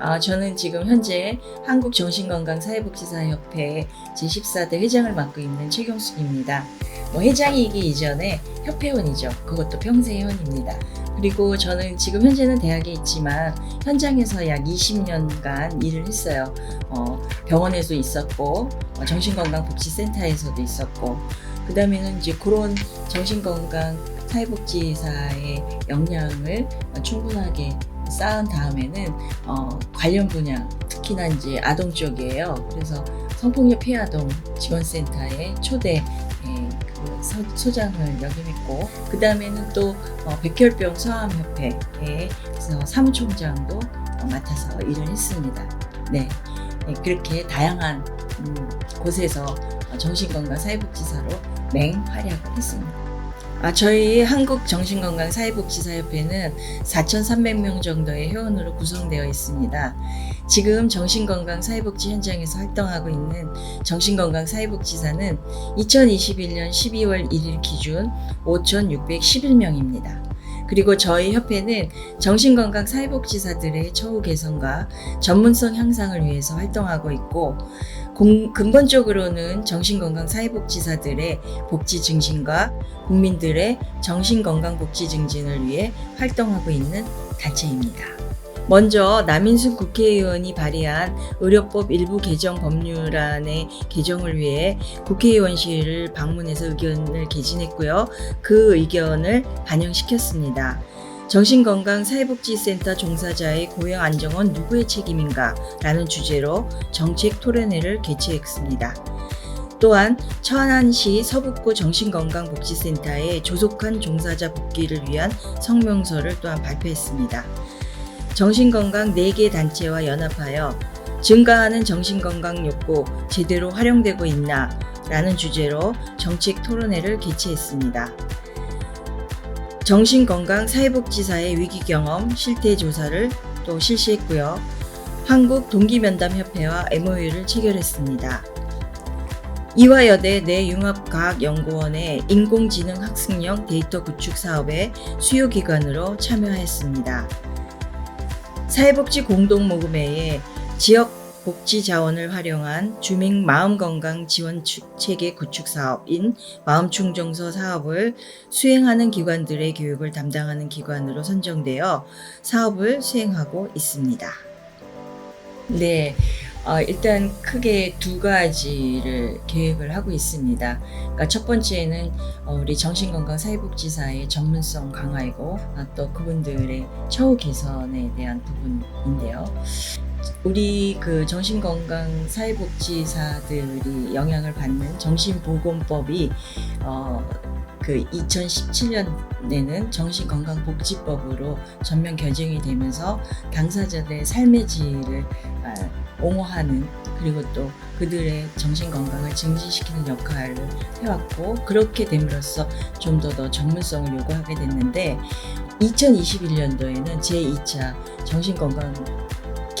아, 저는 지금 현재 한국정신건강사회복지사협회 제14대 회장을 맡고 있는 최경숙입니다. 뭐 회장이기 이전에 협회원이죠. 그것도 평생 회원입니다. 그리고 저는 지금 현재는 대학에 있지만 현장에서 약 20년간 일을 했어요. 어, 병원에도 있었고 어, 정신건강복지센터에서도 있었고 그 다음에는 이제 그런 정신건강 사회복지사의 역량을 충분하게 쌓은 다음에는 어, 관련 분야 특히나 이제 아동 쪽이에요. 그래서 성폭력 피해 아동 지원센터의 초대 예, 그 서, 소장을 역임했고 그 다음에는 또 어, 백혈병 서암협회에서 사무총장도 어, 맡아서 일을 했습니다. 네, 네, 그렇게 다양한 음, 곳에서 어, 정신건강 사회복지사로 맹활약을 했습니다. 아, 저희 한국정신건강사회복지사협회는 4,300명 정도의 회원으로 구성되어 있습니다. 지금 정신건강 사회복지 현장에서 활동하고 있는 정신건강 사회복지사는 2021년 12월 1일 기준 5,611명입니다. 그리고 저희 협회는 정신건강 사회복지사들의 처우 개선과 전문성 향상을 위해서 활동하고 있고 공- 근본적으로는 정신건강 사회복지사들의 복지 증진과 국민들의 정신건강 복지 증진을 위해 활동하고 있는 단체입니다. 먼저 남인순 국회의원이 발의한 의료법 일부 개정 법률안의 개정을 위해 국회의원실을 방문해서 의견을 개진했고요. 그 의견을 반영시켰습니다. 정신건강사회복지센터 종사자의 고용 안정은 누구의 책임인가? 라는 주제로 정책 토론회를 개최했습니다. 또한 천안시 서북구 정신건강복지센터의 조속한 종사자 복귀를 위한 성명서를 또한 발표했습니다. 정신건강 4개 단체와 연합하여 증가하는 정신건강 욕구 제대로 활용되고 있나? 라는 주제로 정책 토론회를 개최했습니다. 정신건강 사회복지사의 위기 경험 실태 조사를 또 실시했고요. 한국 동기면담협회와 MOU를 체결했습니다. 이화여대 내융합과학연구원의 인공지능 학습용 데이터 구축 사업의 수요 기관으로 참여하였습니다. 사회복지 공동모금회에 지역 복지 자원을 활용한 주민 마음건강 지원 추- 체계 구축 사업인 마음충정서 사업을 수행하는 기관들의 교육을 담당하는 기관으로 선정되어 사업을 수행하고 있습니다. 네, 어, 일단 크게 두 가지를 계획을 하고 있습니다. 그러니까 첫 번째는 어, 우리 정신건강 사회복지사의 전문성 강화이고 아, 또 그분들의 처우 개선에 대한 부분인데요. 우리 그 정신건강 사회복지사들이 영향을 받는 정신보건법이 어, 그 2017년에는 정신건강복지법으로 전면 개정이 되면서 당사자들의 삶의 질을 아, 옹호하는 그리고 또 그들의 정신 건강을 증진시키는 역할을 해왔고 그렇게 됨으로써 좀 더 더 전문성을 요구하게 됐는데 2021년도에는 제2차 정신건강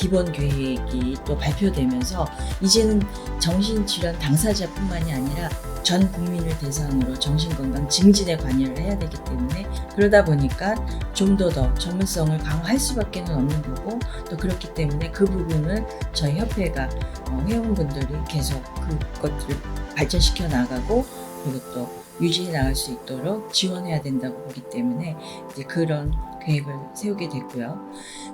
기본 계획이 또 발표되면서 이제는 정신질환 당사자뿐만이 아니라 전 국민을 대상으로 정신건강 증진에 관여를 해야 되기 때문에 그러다 보니까 좀 더 더 전문성을 강화할 수밖에 없는 거고 또 그렇기 때문에 그 부분을 저희 협회가 어, 회원분들이 계속 그것들을 발전시켜 나가고 그리고 또 유지해 나갈 수 있도록 지원해야 된다고 보기 때문에 이제 그런 계획을 세우게 됐고요.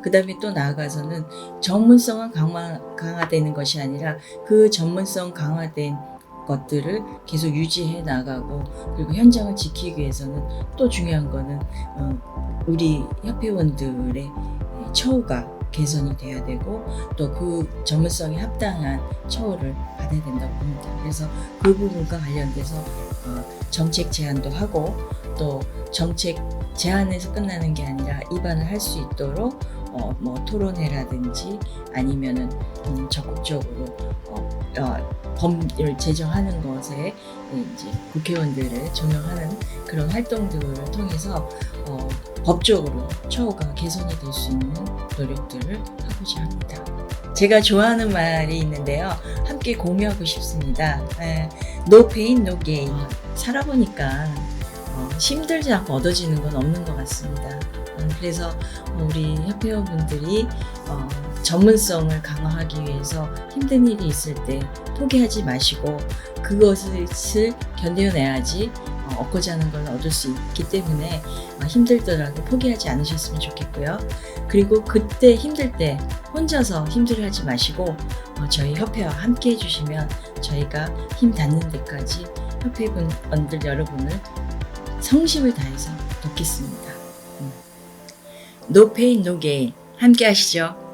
그 다음에 또 나아가서는 전문성은 강화, 강화되는 것이 아니라 그 전문성 강화된 것들을 계속 유지해 나가고 그리고 현장을 지키기 위해서는 또 중요한 거는 어, 우리 협회원들의 처우가 개선이 돼야 되고 또 그 전문성에 합당한 처우를 받아야 된다고 봅니다. 그래서 그 부분과 관련돼서 어, 정책 제안도 하고 또 정책 제안에서 끝나는 게 아니라 입안을 할 수 있도록 어, 뭐 토론회라든지 아니면은 음, 적극적으로 어, 어, 법을 제정하는 것에 이제 국회의원들을 조명하는 그런 활동들을 통해서 어, 법적으로 처우가 개선이 될 수 있는 노력들을 하고자 합니다. 제가 좋아하는 말이 있는데요. 함께 공유하고 싶습니다. 에, no pain, no gain. 살아보니까 어, 힘들지 않고 얻어지는 건 없는 것 같습니다. 음, 그래서 우리 협회원분들이 어, 전문성을 강화하기 위해서 힘든 일이 있을 때 포기하지 마시고 그것을 견뎌내야지 어, 얻고자 하는 걸 얻을 수 있기 때문에 어, 힘들더라도 포기하지 않으셨으면 좋겠고요. 그리고 그때 힘들 때 혼자서 힘들어하지 마시고 어, 저희 협회와 함께 해주시면 저희가 힘 닿는 데까지 협회분들 여러분을 성심을 다해서 돕겠습니다. 음. No gain. 함께 하시죠.